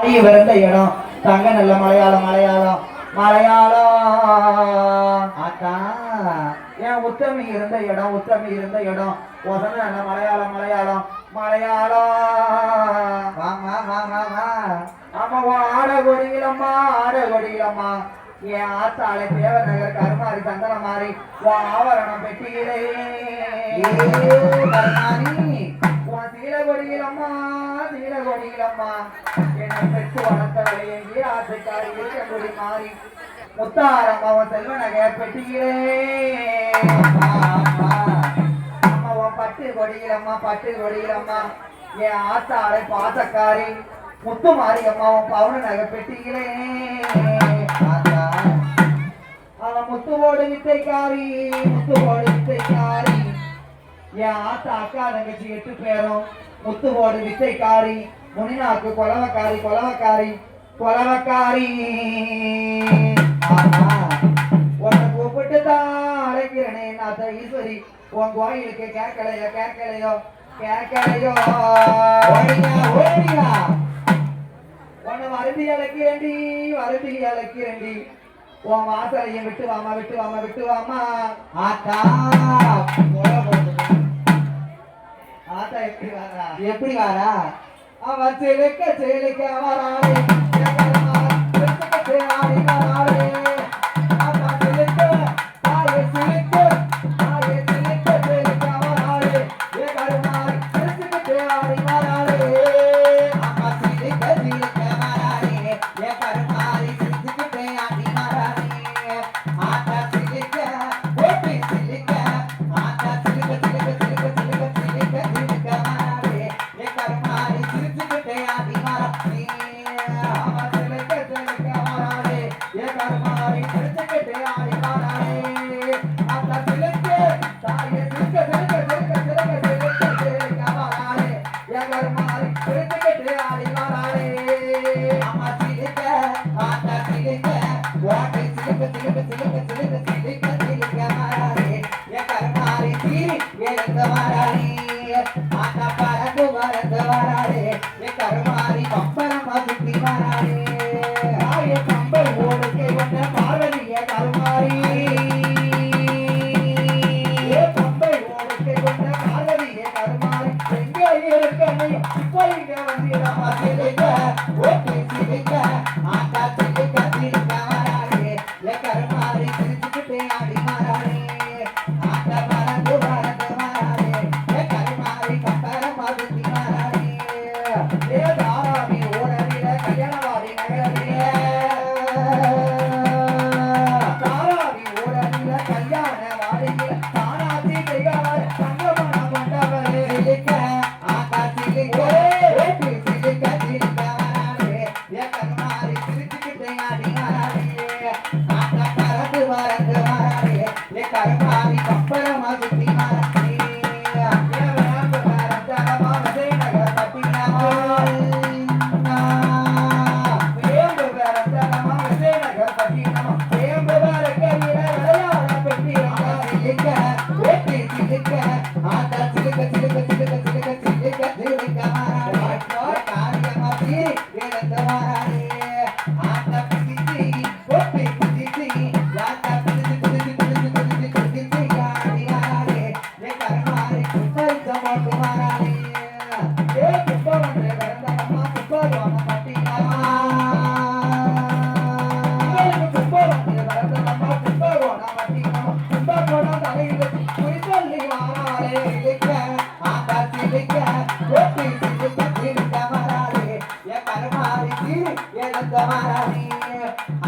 தாய் பிறந்த இடம். தங்க நல்ல மலையாளம் மலையாளம் மலையாளம். அக்கா என் உத்தமி இருந்த இடம் உத்தமி இருந்த இடம். வசன நல்ல மலையாளம் மலையாளம் மலையாளம். வாமா வாமா வா. ஆமா ஆட கொடியிலம்மா ஆட கொடியிலம்மா என் ஆத்தாளை தேவர் நகர் கருமாரி சந்தன மாறி ஆவரணம் பெட்டியிலே. கருமாரி. நீலகொடியில் அம்மா நீலகொடியில் அம்மா என்னை பெற்று வளர்த்தவளை எங்கே ஆசைக்காரி இருக்கொடி மாறி. முத்தாரம் அவன் செல்வ நகர் பெட்டியிலே. பட்டு கொடியில் அம்மா பட்டு கொடியிலம்மா பட்டு என் ஆத்தாளை பாசக்காரி முத்து மாறி உன் பவுன நகர் பெட்டியிலே. ஆத்தா. அவன் முத்துவோடு வித்தைக்காரி முத்துவோடு வித்தைக்காரி என் ஆத்த அக்கா தங்கச்சி எட்டு பேரும் முத்துவோடு வித்தைக்காரி முனினாக்கு கொலவக்காரி கொலவக்காரி கொலவக்காரி. உன்னை கூப்பிட்டு தான் அழைக்கிறனே நாத்த ஈஸ்வரி? உன் கோயிலுக்கு கேட்கலையோ கேட்கலையோ கேட்கலையோ? ஓடியா ஓடியா உன்னை வருந்தி அழைக்கிறேன்டி வருந்தி அழைக்கிறேன்டி. உன் வாசலையும் விட்டு வாமா விட்டு வாமா விட்டு வாமா. ஆத்தா முளை எப்படி வாரா? எப்படி வாரா? அவ சிலுக்க செலுக்க வராளே எழுந்து வராளே. ஆத்தா பறந்து பறந்து வராளே. சுத்தி வராளே. ஆய பார்வதிய கருமாரி பார்வதிய கருமாரி எங்கே இருக்க நீ எழுந்த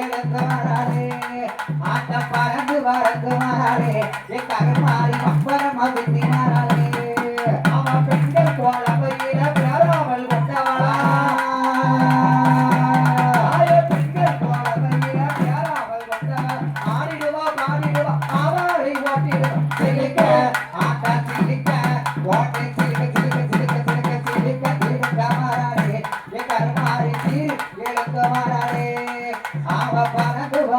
எழுந்தவாரே ஆட்ட பறந்து வரந்து மாறே என் கருமாறி மம்பரம் அதிர்ந்து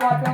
Bye.